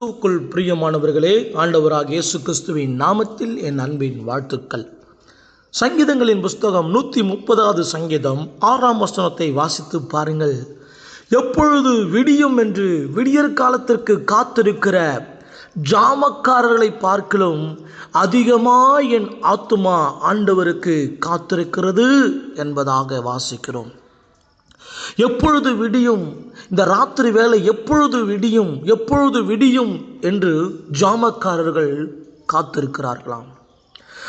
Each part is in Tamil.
கிறிஸ்துவுக்குள் பிரியமானவர்களே ஆண்டவராக இயேசு கிறிஸ்துவின் நாமத்தில் என் அன்பின் வாழ்த்துக்கள். சங்கீதங்களின் புஸ்தகம் நூற்றி முப்பதாவது சங்கீதம் ஆறாம் வசனத்தை வாசித்து பாருங்கள். எப்பொழுது விடியும் என்று விடியற் காலத்திற்கு காத்திருக்கிற ஜாமக்காரர்களை பார்க்கலும் அதிகமாக என் ஆத்துமா ஆண்டவருக்கு காத்திருக்கிறது என்பதாக வாசிக்கிறோம். எப்பொழுது விடியும்? இந்த ராத்திரி வேலை எப்பொழுது விடியும்? எப்பொழுது விடியும்? என்று ஜாமக்காரர்கள் காத்திருக்கிறார்களாம்.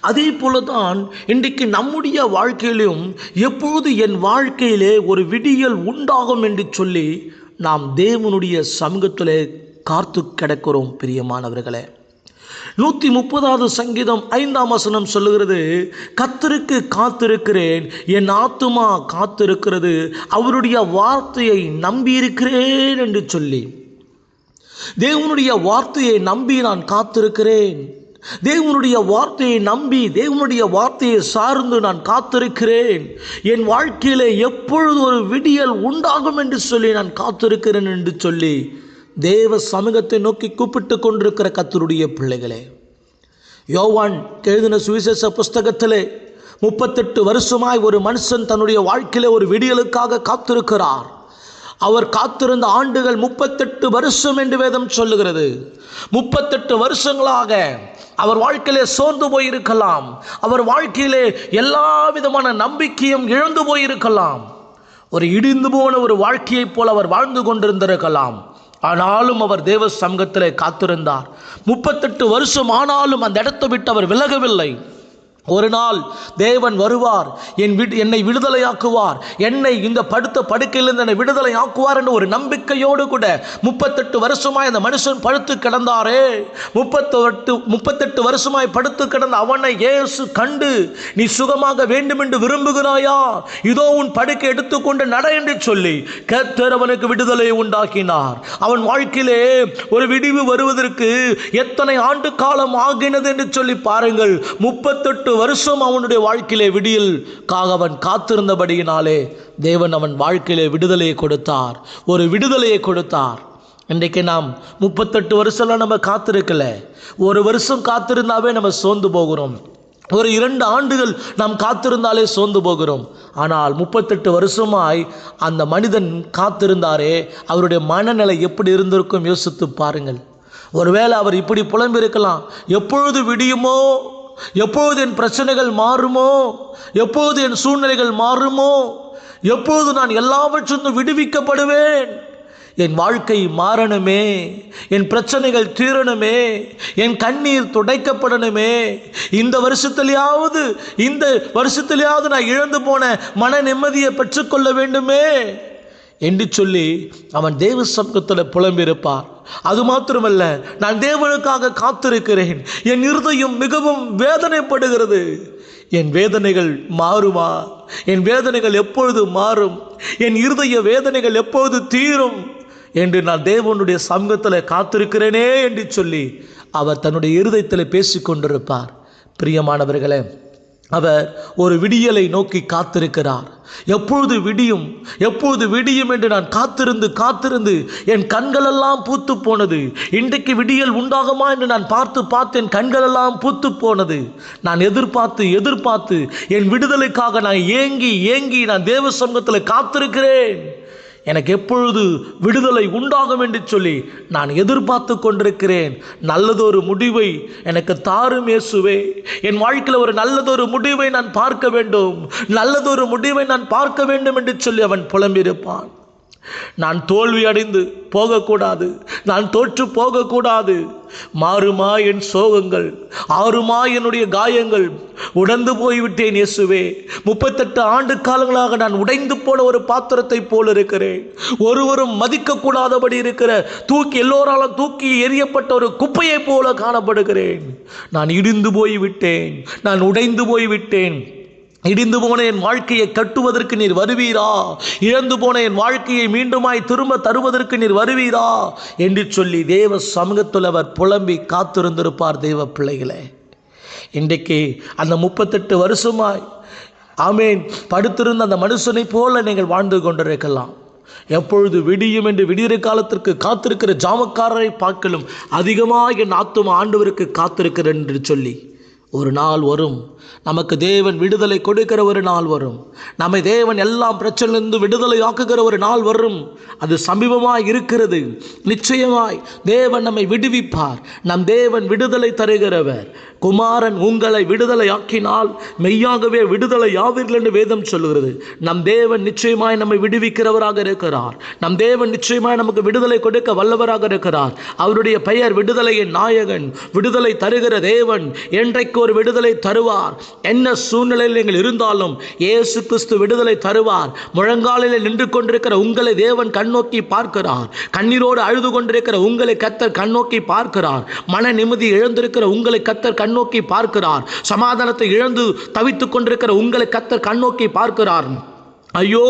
அதே போலதான் இன்றைக்கு நம்முடைய வாழ்க்கையிலும் எப்பொழுது என் வாழ்க்கையிலே ஒரு விடியல் உண்டாகும் என்று சொல்லி நாம் தேவனுடைய சமூகத்திலே காத்து கிடக்கிறோம் பிரியமானவர்களே. நூற்றி முப்பதாவது சங்கீதம் ஐந்தாம் வசனம் சொல்லுகிறது கத்தருக்கு காத்திருக்கிறேன் என் ஆத்துமா காத்திருக்கிறது அவருடைய வார்த்தையை நம்பியிருக்கிறேன் என்று சொல்லி. தேவனுடைய வார்த்தையை நம்பி நான் காத்திருக்கிறேன். தேவனுடைய வார்த்தையை நம்பி தேவனுடைய வார்த்தையை சார்ந்து நான் காத்திருக்கிறேன். என் வாழ்க்கையிலே எப்பொழுது ஒரு விடியல் உண்டாகும் என்று சொல்லி நான் காத்திருக்கிறேன் என்று சொல்லி. தேவ சமூகத்தை நோக்கி கூப்பிட்டு கொண்டிருக்கிற கத்தருடைய பிள்ளைகளே யோவான் எழுதின சுவிசேஷ புஸ்தகத்திலே முப்பத்தெட்டு வருஷமாய் ஒரு மனுஷன் தன்னுடைய வாழ்க்கையில் ஒரு விடியலுக்காக காத்திருக்கிறார். அவர் காத்திருந்த ஆண்டுகள் முப்பத்தெட்டு வருஷம் என்று வேதம் சொல்லுகிறது. முப்பத்தெட்டு வருஷங்களாக அவர் வாழ்க்கையிலே சோர்ந்து போயிருக்கலாம். அவர் வாழ்க்கையிலே எல்லா விதமான நம்பிக்கையும் இழந்து போயிருக்கலாம். ஒரு இடிந்து போன ஒரு வாழ்க்கையைப் போல அவர் வாழ்ந்து கொண்டிருந்திருக்கலாம். ஆனாலும் அவர் தேவ சமூகத்திலே காத்திருந்தார். முப்பத்தெட்டு வருஷம் ஆனாலும் அந்த இடத்தை விட்டு அவர் விலகவில்லை. ஒரு நாள் தேவன் வருவார். என் விடு என்னை விடுதலையாக்குவார். என்னை இந்த படுத்த படுக்கையிலிருந்து என்னை விடுதலை ஆக்குவார் என்ற ஒரு நம்பிக்கையோடு கூட முப்பத்தெட்டு வருஷமாய் அந்த மனுஷன் படுத்து கிடந்தாரே. முப்பத்தெட்டு முப்பத்தெட்டு வருஷமாய் படுத்து கிடந்த அவனை ஏசு கண்டு நீ சுகமாக வேண்டும் என்று விரும்புகிறாயா? இதோ உன் படுக்கை எடுத்துக்கொண்டு நட என்று சொல்லி கர்த்தர் அவனுக்கு விடுதலை உண்டாக்கினார். அவன் வாழ்க்கையிலே ஒரு விடிவு வருவதற்கு எத்தனை ஆண்டு காலம் ஆகினது என்று சொல்லி பாருங்கள். முப்பத்தெட்டு வருஷம் அவனுடைய வாழ்க்கையிலே விடியலுக்காக அவன் காத்திருந்தபடியினாலே தேவன் அவன் வாழ்க்கையிலே விடுதலையை கொடுத்தார். ஒரு விடுதலையை கொடுத்தார். இன்றைக்கு நாம் முப்பத்தெட்டு வருஷம்லாம் நம்ம காத்திருக்கல. ஒரு வருஷம் காத்திருந்தாவே நம்ம சோர்ந்து போகிறோம். ஒரு இரண்டு ஆண்டுகள் நாம் காத்திருந்தாலே சோர்ந்து போகிறோம். ஆனால் முப்பத்தெட்டு வருஷமாய் அந்த மனிதன் காத்திருந்தாரே அவருடைய மனநிலை எப்படி இருந்திருக்கும் யோசித்து பாருங்கள். ஒருவேளை அவர் இப்படி புலம்பிருக்கலாம் எப்பொழுது விடியுமோ எப்போது என் பிரச்சனைகள் மாறுமோ? எப்போது என் சூழ்நிலைகள் மாறுமோ? எப்போது நான் எல்லாவற்றிலிருந்து விடுவிக்கப்படுவேன்? என் வாழ்க்கை மாறணுமே. என் பிரச்சனைகள் தீரணுமே. என் கண்ணீர் துடைக்கப்படணுமே. இந்த வருஷத்துலையாவது இந்த வருஷத்துலையாவது நான் இழந்து போன மன நிம்மதியை பெற்றுக்கொள்ள வேண்டுமே. என்று சொல்லி அவன் தேவ சமூகத்தில் புலம்பிருப்பார் அது மாத்திரமல்ல நான் தேவனுக்காக காத்திருக்கிறேன். என் இருதயம் மிகவும் வேதனைப்படுகிறது. என் வேதனைகள் மாறுமா? என் வேதனைகள் எப்பொழுது மாறும்? என் இருதய வேதனைகள் எப்பொழுது தீரும்? என்று நான் தேவனுடைய சமூகத்தில் காத்திருக்கிறேனே என்று சொல்லி அவர் தன்னுடைய இருதயத்தில் பேசிக்கொண்டிருப்பார். பிரியமானவர்களே அவர் ஒரு விடியலை நோக்கி காத்திருக்கிறார். எப்பொழுது விடியும் எப்பொழுது விடியும் என்று நான் காத்திருந்து காத்திருந்து என் கண்களெல்லாம் பூத்து போனது. இன்றைக்கு விடியல் உண்டாகுமா என்று நான் பார்த்து பார்த்து என் கண்களெல்லாம் பூத்து போனது. நான் எதிர்பார்த்து எதிர்பார்த்து என் விடுதலைக்காக நான் ஏங்கி ஏங்கி நான் தேவ சங்கத்தில் காத்திருக்கிறேன். எனக்கு எப்பொழுது விடுதலை உண்டாகும் என்று சொல்லி நான் எதிர்பார்த்து கொண்டிருக்கிறேன். நல்லதொரு முடிவை எனக்கு தாரும் இயேசுவே. என் வாழ்க்கையில் ஒரு நல்லதொரு முடிவை நான் பார்க்க வேண்டும். நல்லதொரு முடிவை நான் பார்க்க வேண்டும் என்று சொல்லி அவன் புலம்பியிருப்பான். நான் தோல்வி அடைந்து போகக்கூடாது. நான் தோற்று போகக்கூடாது. மாறுமா என் சோகங்கள் ஆறுமா என்னுடைய காயங்கள். உடந்து போய்விட்டேன் இயேசுவே. முப்பத்தெட்டு ஆண்டு காலங்களாக நான் உடைந்து போன ஒரு பாத்திரத்தை போல் இருக்கிறேன். ஒருவரும் மதிக்கக்கூடாதபடி இருக்கிற தூக்கி எல்லோராலும் தூக்கி எறியப்பட்ட ஒரு குப்பையைப் போல காணப்படுகிறேன். நான் இடிந்து போய்விட்டேன். நான் உடைந்து போய்விட்டேன். இடிந்து போன என் வாழ்க்கையை கட்டுவதற்கு நீர் வருவீரா? இழந்து போன என் வாழ்க்கையை மீண்டுமாய் திரும்ப தருவதற்கு நீர் வருவீரா? என்று சொல்லி தேவ சமூகத்தில் அவர் புலம்பி காத்திருந்திருப்பார் தெய்வ பிள்ளைகளே. இன்றைக்கு அந்த முப்பத்தெட்டு வருஷமாய் ஆமேன் படுத்திருந்த அந்த மனுஷனை போல நீங்கள் வாழ்ந்து கொண்டிருக்கலாம். எப்பொழுது விடியும் என்று விடியிற காலத்திற்கு காத்திருக்கிற ஜாமக்காரரை பார்க்கலும் அதிகமாக என் ஆத்தும ஆண்டவருக்கு காத்திருக்கிறேன் என்று சொல்லி ஒரு நாள் வரும். நமக்கு தேவன் விடுதலை கொடுக்கிற ஒரு நாள் வரும். நம்மை தேவன் எல்லாம் பிரச்சனையிலிருந்து விடுதலை ஆக்குகிற ஒரு நாள் வரும். அது சமீபமாய் இருக்கிறது. நிச்சயமாய் தேவன் நம்மை விடுவிப்பார். நம் தேவன் விடுதலை தருகிறவர். குமாரன் உங்களை விடுதலை ஆக்கினால் மெய்யாகவே விடுதலை ஆவீர்கள் என்று வேதம் சொல்லுகிறது. நம் தேவன் நிச்சயமாய் நம்மை விடுவிக்கிறவராக இருக்கிறார். நம் தேவன் நிச்சயமாய் நமக்கு விடுதலை கொடுக்க வல்லவராக இருக்கிறார். அவருடைய பெயர் விடுதலையின் நாயகன். விடுதலை தருகிற தேவன் என்றைக்கு ஒரு விடுதலை தருவார். என்ன சூழ்நிலையில் நீங்கள் இருந்தாலும் இயேசு கிறிஸ்து விடுதலை தருவார். முழங்காலில் நின்று கொண்டிருக்கிற உங்களை தேவன் கண்ணோக்கி பார்க்கிறார். கண்ணீரோடு அழுது கொண்டிருக்கிற உங்களை கத்தர் கண்ணோக்கி பார்க்கிறார். மன நிம்மதி இழந்திருக்கிற உங்களை கத்தர் கண்ணோக்கி பார்க்கிறார். சமாதானத்தை இழந்து தவித்துக் கொண்டிருக்கிற உங்களை கத்தர் கண்ணோக்கி பார்க்கிறார். ஐயோ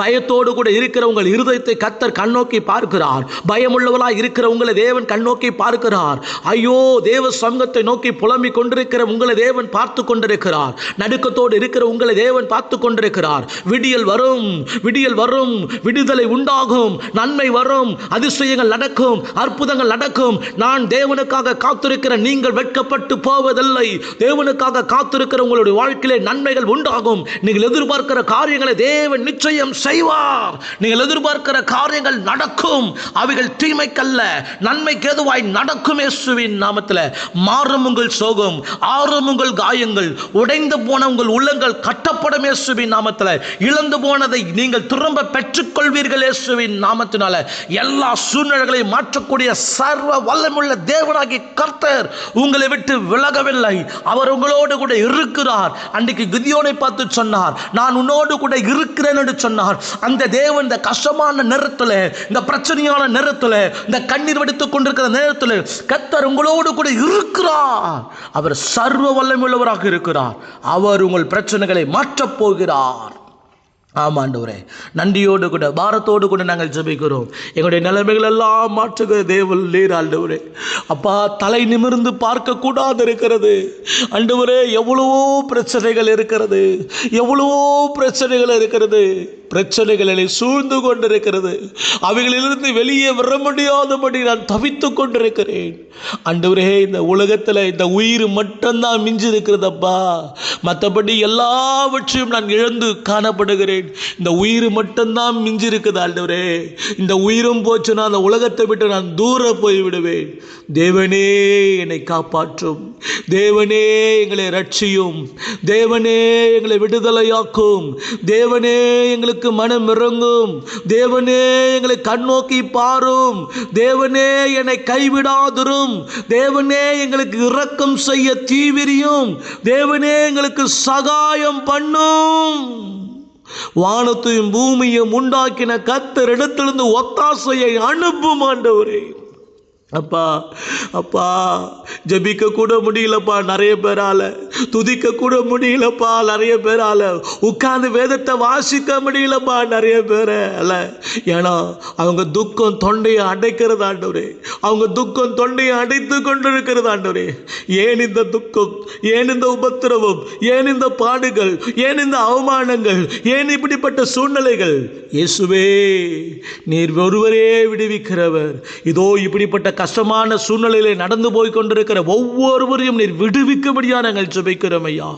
பயத்தோடு கூட இருக்கிற உங்கள் இருதயத்தை கத்தர் கண்ணோக்கி பார்க்கிறார். பயமுள்ளவளாய் இருக்கிற உங்களை தேவன் கண்ணோக்கி பார்க்கிறார். ஐயோ தேவ சங்கத்தை நோக்கி புலம்பிக் கொண்டிருக்கிற உங்களை தேவன் பார்த்து கொண்டிருக்கிறார். நடுக்கத்தோடு இருக்கிற உங்களை தேவன் பார்த்து கொண்டிருக்கிறார். விடியல் வரும் விடியல் வரும் விடுதலை உண்டாகும் நன்மை வரும் அதிசயங்கள் நடக்கும் அற்புதங்கள் நடக்கும். நான் தேவனுக்காக காத்திருக்கிற நீங்கள் வெட்கப்பட்டு போவதில்லை. தேவனுக்காக காத்திருக்கிற உங்களுடைய வாழ்க்கையிலே நன்மைகள் உண்டாகும். நீங்கள் எதிர்பார்க்கிற காரியங்களை தேவன் நிச்சயம் செய்வார். நீங்கள் எதிர்பார்க்கிற காரியங்கள் நடக்கும். அவைகள் தீமைக்கல்ல. நன்மைக்கு எதுவாய் நடக்கும் இயேசுவின் நாமத்தில். மாறும் உங்கள் சோகம் ஆறும் உங்கள் காயங்கள் உடைந்து போன உங்கள் உள்ளங்கள் கட்டப்படும் இயேசுவின் நாமத்தில். இழந்து போனதை நீங்கள் திரும்ப பெற்றுக்கொள்வீர்கள் இயேசுவின் நாமத்தினால. எல்லா சூழ்நிலைகளையும் மாற்றக்கூடிய சர்வ வல்லமுள்ள தேவனாகி கர்த்தர் உங்களை விட்டு விலகவில்லை. அவர் உங்களோடு கூட இருக்கிறார். அன்றைக்கு கிதியோனை பார்த்து சொன்னார் நான் உன்னோடு கூட இருக்க இருக்கிறேன் என்று சொன்னார். அந்த தேவன் இந்த கஷ்டமான நேரத்தில் இந்த பிரச்சனையான நேரத்தில் இந்த கண்ணீர் வடித்துக் கொண்டிருக்கிற நேரத்தில் கத்தர் உங்களோடு கூட இருக்கிறார். அவர் சர்வ வல்லமுள்ளவராக இருக்கிறார். அவர் உங்கள் பிரச்சனைகளை மாற்றப் போகிறார். ஆமாண்டவரே. நன்றியோடு கூட பாரத்தோடு கூட நாங்கள் ஜபிக்கிறோம். எங்களுடைய நிலைமைகள் எல்லாம் மாற்றுகிற தேவல் நீர் ஆண்டவரே. அப்பா தலை நிமிர்ந்து பார்க்கக்கூடாது இருக்கிறது. ஆண்டவரே எவ்வளவோ பிரச்சனைகள் இருக்கிறது. எவ்வளவோ பிரச்சனைகள் இருக்கிறது. பிரச்சனைகளை சூழ்ந்து கொண்டிருக்கிறது. அவைகளிலிருந்து வெளியே வர முடியாதபடி நான் தவித்து கொண்டிருக்கிறேன். அன்றுவரே இந்த உலகத்தில் இந்த உயிர் மட்டும்தான் மிஞ்சி இருக்கிறதப்பா மற்றபடி எல்லாவற்றையும் நான் இழந்து காணப்படுகிறேன். இந்த உயிர் மட்டும்தான் மிஞ்சி இருக்குது ஆண்டவரே. இந்த உயிரும் போச்சுன்னா அந்த உலகத்தை விட்டு நான் தூர போய் விடுவேன் தேவனே என்னை காப்பாற்றும். தேவனே எங்களை ரட்சியும் தேவனே எங்களை விடுதலையாக்கும். தேவனே எங்களுக்கு மனம் இறங்கும். தேவனே எங்களை கண்ணோக்கி பாரும். தேவனே என்னை கைவிடாதிரும். தேவனே எங்களுக்கு இரக்கம் செய்ய தீவிரியும். தேவனே எங்களுக்கு சகாயம் பண்ணும். வானத்தையும் பூமியும் உண்டாக்கின கத்தர் இடத்திலிருந்து ஒத்தாசையை அனுப்பும் ஆண்டவரே. அப்பா அப்பா ஜபிக்க கூட முடியலப்பா நிறைய பேரால. துதிக்க கூட முடியலப்பா. நிறைய பேரால உட்கார்ந்து வேதத்தை வாசிக்க முடியலப்பா நிறைய பேரை. அல்ல ஏன்னா அவங்க துக்கம் தொண்டையை அடைக்கிறது ஆண்டவரே. அவங்க துக்கம் தொண்டையை அடைத்து கொண்டிருக்கிறது ஆண்டவரே. ஏன் இந்த துக்கம்? ஏன் இந்த உபத்திரவம்? ஏன் இந்த பாடுகள்? ஏன் இந்த அவமானங்கள்? ஏன் இப்படிப்பட்ட சூழ்நிலைகள்? இயேசுவே நீர் ஒருவரே விடுவிக்கிறவர். இதோ இப்படிப்பட்ட கஷ்டமான சூழ்நிலையிலே நடந்து போய் கொண்டிருக்கிற ஒவ்வொருவரையும் நீர் விடுவிக்கும்படியான நாங்கள் ஜெபிக்கிறோம் ஐயா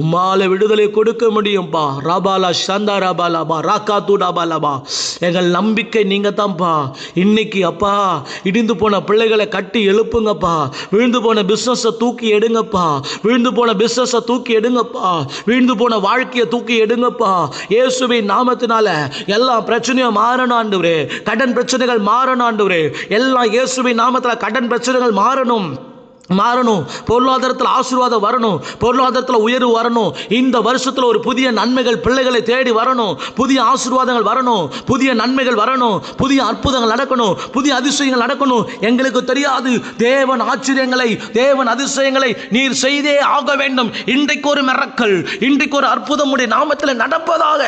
உம்மால விடுதலை கொடுக்க முடியும்பா. ராபாலா சாந்தா ராபாலாபா ராக்கா தூடாபாலாபா எங்கள் நம்பிக்கை நீங்க தான்ப்பா இன்னைக்கு அப்பா இடிந்து போன பிள்ளைகளை கட்டி எழுப்புங்கப்பா. விழுந்து போன பிஸ்னஸை தூக்கி எடுங்கப்பா. விழுந்து போன பிஸ்னஸை தூக்கி எடுங்கப்பா. விழுந்து போன வாழ்க்கையை தூக்கி எடுங்கப்பா. இயேசுவின் நாமத்தினால எல்லா பிரச்சனையும் மாறணாண்டுவரே கடன் பிரச்சனைகள் மாறணாண்டுவரே எல்லாம் இயேசுவின் நாமத்தில் கடன் பிரச்சனைகள் மாறணும். மாறணும். பொருளாதாரத்தில் ஆசீர்வாதம் வரணும். பொருளாதாரத்தில் உயர்வு வரணும். இந்த வருஷத்தில் ஒரு புதிய நன்மைகள் பிள்ளைகளை தேடி வரணும். புதிய ஆசீர்வாதங்கள் வரணும். புதிய நன்மைகள் வரணும். புதிய அற்புதங்கள் நடக்கணும். புதிய அதிசயங்கள் நடக்கணும். எங்களுக்கு தெரியாது. தேவன் ஆச்சரியங்களை தேவன் அதிசயங்களை நீர் செய்தே ஆக வேண்டும். இன்றைக்கு ஒரு மிரக்கல் இன்றைக்கு ஒரு அற்புதம் உடைய நாமத்தில் நடப்பதாக.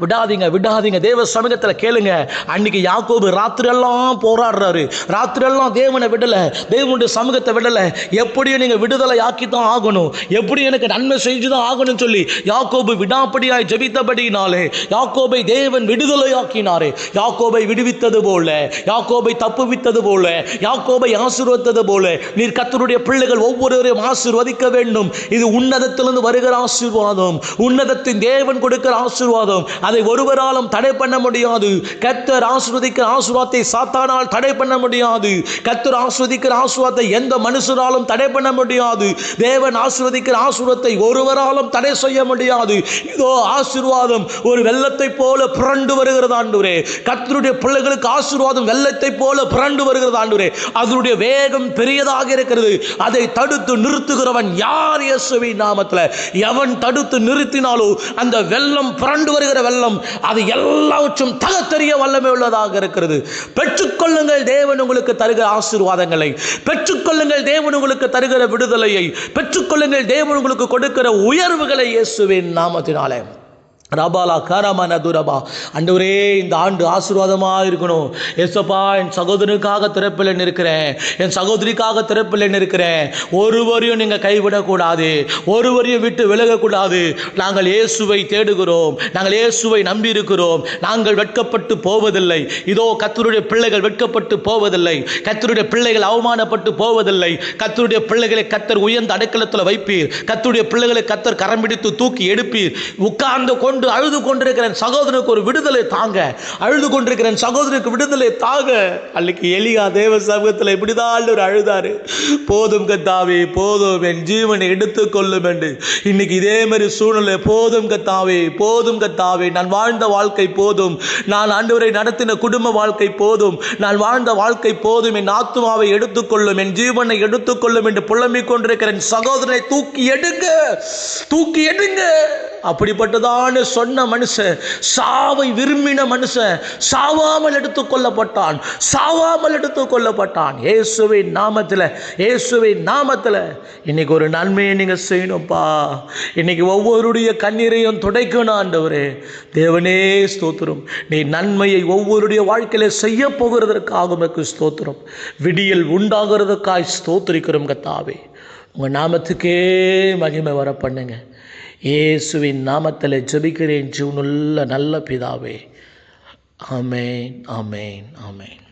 விடாதீங்க விடாதீங்க. தேவ சமூகத்தில் கேளுங்க. அன்னைக்கு யாக்கோபு ராத்திரியெல்லாம் போராடுறாரு. ராத்திரியெல்லாம் தேவனை விடலை. தேவனுடைய சமூகத்தை விடலை. எப்படியும் நீங்கள் விடுதலை ஆக்கி தான் ஆகணும். எப்படி எனக்கு நன்மை செஞ்சு தான் ஆகணும்னு சொல்லி யாக்கோபு விடாப்படியாய் ஜபித்தபடினாலே யாக்கோபை தேவன் விடுதலை ஆக்கினாரே யாக்கோபை விடுவித்தது போல யாக்கோபை தப்புவித்தது போல யாக்கோபை ஆசீர்வத்தது போல நீர் கத்தருடைய பிள்ளைகள் ஒவ்வொருவரையும் ஆசீர்வதிக்க வேண்டும். இது உன்னதத்திலிருந்து வருகிற ஆசீர்வாதம். உன்னதத்தின் தேவன் கொடுக்கிற ஆசீர்வாதம். அதை ஒருவராலும் தடை பண்ண முடியாது. கத்தர் ஆசீர்வதிக்கிற ஆசீர்வாதத்தை சாத்தானால் தடை பண்ண முடியாது. கத்தர் ஆஸ்வதிக்கிற ஆசீர்வாதத்தை எந்த மனுஷராலும் ஒருவராலும் தடை பண்ண முடியாது. தேவன் ஆசீர்வதிக்கிற ஆசுரத்தை ஒருவராலும் தடை செய்ய முடியாது. இதோ ஆசீர்வாதம் ஒரு வெள்ளத்தை போல புரண்டு வருகிறது ஆண்டுரே கத்தருடைய பிள்ளைகளுக்கு ஆசீர்வாதம் வெள்ளத்தை போல புரண்டு வருகிறது ஆண்டுரே அதனுடைய வேகம் பெரியதாக இருக்கிறது. அதை தடுத்து நிறுத்துகிறவன் யார் இயேசுவின் நாமத்தில்? எவன் தடுத்து நிறுத்தினாலோ அந்த வெள்ளம் புரண்டு வருகிற வெள்ளம் அது எல்லாவற்றும் தகத்தெறிய வல்லமை உள்ளதாக இருக்கிறது. பெற்றுக்கொள்ளுங்கள் தேவன் உங்களுக்கு தருகிற ஆசீர்வாதங்களை. பெற்றுக்கொள்ளுங்கள் தேவன் உங்களுக்கு தருகிற விடுதலையை பெற்றுக்கொள்ளுங்கள். தேவன் உங்களுக்கு கொடுக்கிற உயர்வுகளை இயேசுவின் நாமத்தினாலே. ரபாலா காராமா நதுரபா. அண்டவரே இந்த ஆண்டு ஆசீர்வாதமாக இருக்கணும். எஸ்ப்பா என் சகோதரனுக்காக திறப்பில் நிற்கிறேன். என் சகோதரிக்காக திறப்பில் நிற்கிறேன். ஒருவரையும் நீங்கள் கைவிடக்கூடாது. ஒருவரையும் விட்டு விலகக்கூடாது. நாங்கள் இயேசுவை தேடுகிறோம். நாங்கள் இயேசுவை நம்பி இருக்கிறோம் நாங்கள் வெட்கப்பட்டு போவதில்லை. இதோ கத்தருடைய பிள்ளைகள் வெட்கப்பட்டு போவதில்லை. கத்தருடைய பிள்ளைகள் அவமானப்பட்டு போவதில்லை. கத்தருடைய பிள்ளைகளை கத்தர் உயர்ந்த அடைக்கலத்தில் வைப்பீர். கத்தருடைய பிள்ளைகளை கத்தர் கரம் பிடித்து தூக்கி எடுப்பீர். உட்கார்ந்து கொண்டு அழுது கொண்டிருக்கிறேன். சகோதரனுக்கு ஒரு விடுதலை தாங்க. அழுது கொண்டிருக்கிறேன். சகோதரனுக்கு விடுதலை தாங்க அன்னைக்கு எலியா தேவ சமூகத்தில் இப்படிதான் ஒரு அழுதாரு. போதும் கத்தாவே போதும் என் ஜீவனை எடுத்துக்கொள்ளும் என்று. இன்னைக்கு இதே மாதிரி சூழ்நிலை. போதும் கத்தாவே போதும் கத்தாவே. நான் வாழ்ந்த வாழ்க்கை போதும். நான் ஆண்டவரை நடத்தின குடும்ப வாழ்க்கை போதும். நான் வாழ்ந்த வாழ்க்கை போதும். என் ஆத்மாவை எடுத்துக்கொள்ளும் என் ஜீவனை எடுத்துக்கொள்ளும் என்று புலம்பிக் கொண்டிருக்கிறேன். சகோதரனை தூக்கி எடுங்க. தூக்கி எடுங்க. அப்படிப்பட்டதான சொன்ன மனுஷன் சாவை விரும்பின மனுஷன் சாவாமல் எடுத்து கொள்ளப்பட்டான் சாவாமல் எடுத்துக் கொள்ளப்பட்டான். இயேசுவின் நாமத்தில் இயேசுவின் நாமத்தில். இன்னைக்கு ஒரு நன்மையை நீங்கள் செய்யணும்ப்பா இன்னைக்கு ஒவ்வொருடைய கண்ணீரையும் துடைக்கணும் ஆண்டவரே. தேவனே ஸ்தோத்திரம். நீ நன்மையை ஒவ்வொருடைய வாழ்க்கையில் செய்ய போகிறதற்காக உமக்கு ஸ்தோத்திரம். விடியல் உண்டாகிறதுக்காய் ஸ்தோத்திரிக்கிறோம் கத்தாவே. உங்கள் நாமத்துக்கே மகிமை வர பண்ணுங்க இயேசுவின் நாமத்தில் ஜெபிக்கிறேன் ஜீவனுள்ள நல்ல பிதாவே. ஆமேன் ஆமேன் ஆமேன்.